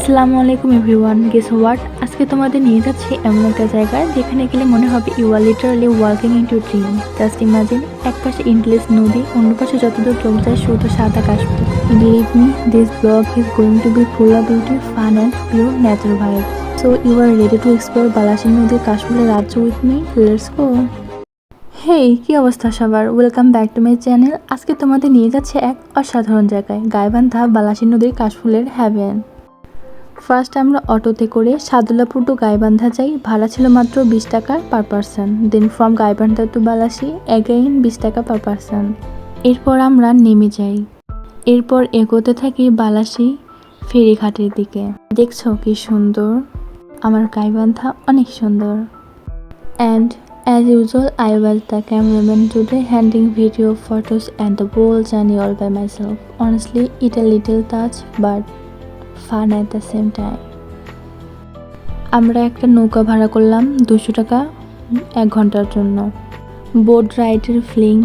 আসসালামু আলাইকুম everyone guess what আজকে তোমাদের নিয়ে যাচ্ছি এমন একটা জায়গায় যেখানে গেলে মনে হবে you are literally working in to dream just imagine এক পাশে ইন্ডলেস নদী, অন্য পাশে যতদূর চোখ যায় শুধু সাদা Kashmir believe me this vlog is going to be full of beauty fun and pure natural vibe so you are ready to explore Balasi নদীর কাশ্মীরের রাজ্য with me let's go hey কি অবস্থা সবার? Welcome back to my channel আজকে তোমাদের নিয়ে যাচ্ছে এক অসাধারণ জায়গায়, গাইবান্ধা বালাসী নদীর কাশফুলের হ্যাভেন ফার্স্ট আমরা অটোতে করে সাদুল্লাপুর টু গাইবান্ধা যাই। ভাড়া ছিল মাত্র বিশ টাকা per person then from Gaibandha to Balasi again বিশ টাকা পার পারসন এরপর আমরা নেমে যাই। এরপর এগোতে থাকি বালাসী ফেরিঘাটের দিকে। দেখছ কি সুন্দর? আমার গাইবান্ধা অনেক সুন্দর। And as usual, I was the cameraman today, handling video, photos, and the whole journey all by myself. Honestly, it a little touch, but fun at the same time. আমরা একটা নৌকা ভাড়া করলাম দুশো টাকা এক ঘণ্টার জন্য। বোট রাইডের ফিলিং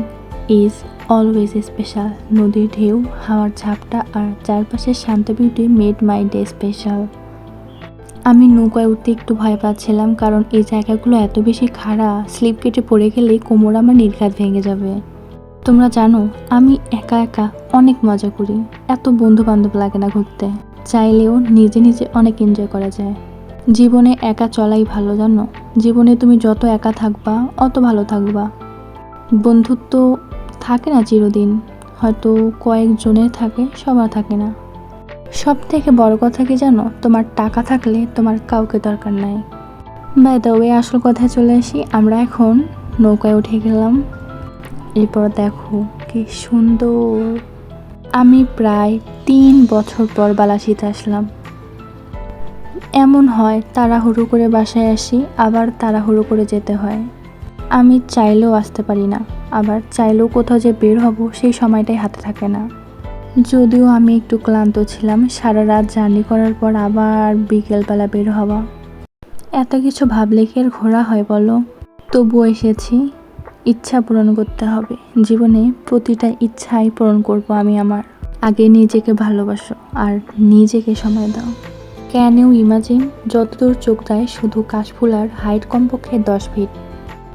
ইজ অলওয়েজ স্পেশাল নদীর ঢেউ, হাওয়ার ঝাপটা আর চারপাশের শান্ত beauty made my day special আমি নৌকায় উঠতে একটু ভয় পাচ্ছিলাম কারণ এই জায়গাগুলো এত বেশি খাড়া, স্লিপ কেটে পড়ে গেলে কোমর আমার নির্ঘাত ভেঙে যাবে। তোমরা জানো, আমি একা একা অনেক মজা করি। এত বন্ধু বান্ধব লাগে না ঘুরতে। চাইলেও নিজে নিজে অনেক এনজয় করা যায়। জীবনে একা চলাই ভালো, জানো? জীবনে তুমি যত একা থাকবা, অত ভালো থাকবা। বন্ধুত্ব থাকে না চিরদিন। হয়তো কয়েকজনের থাকে, সবার থাকে না। সব থেকে বড় কথা কি জানো? তোমার টাকা থাকলে তোমার কাউকে দরকার নাই। বাই দ্য ওয়ে আসল কথায় চলে আসি, আমরা এখন নৌকায় উঠে গেলাম। এরপর দেখো কি সুন্দর। আমি প্রায় তিন বছর পর বালাসিতে আসলাম। এমন হয় তাড়াহুড়ো করে বাসায় আসি, আবার তাড়াহুড়ো করে যেতে হয়। আমি চাইলেও আসতে পারি না, আবার চাইলেও কোথাও যে বের হব সেই সময়টাই হাতে থাকে না। যদিও আমি একটু ক্লান্ত ছিলাম, সারা রাত জার্নি করার পর আবার বিকেলবেলা বের হওয়া। এত কিছু ভাবলে কি আর ঘোরা হয় বলো? তবুও এসেছি, ইচ্ছা পূরণ করতে হবে। জীবনে প্রতিটা ইচ্ছাই পূরণ করব আমি আমার। আগে নিজেকে ভালোবাসো আর নিজেকে সময় দাও। ক্যান ইউ ইমাজিন যতদূর চোখ দেয় শুধু কাশফুল আর হাইট কমপক্ষে দশ feet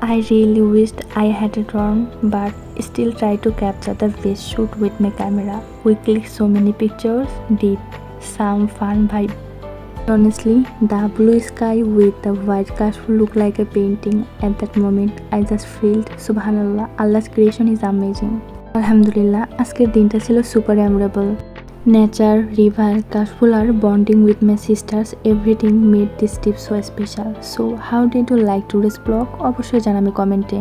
I really wished I had a drone but still try to capture the best shoot with my camera we click so many pictures dip some fun vibe honestly the blue sky with the white kashphool look like a painting at that moment I just felt সুবাহান আল্লাহ Allah creation is amazing আলহামদুলিল্লাহ, আজকের দিনটা ছিল super memorable nature river কাশফুল আর bonding with my sisters everything made this trip so special so how did you like today's vlog অবশ্যই জানাবে কমেন্টে।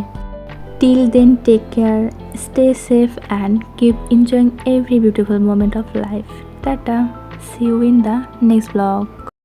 Till then take care stay safe and keep enjoying every beautiful moment of life tata see you in the next vlog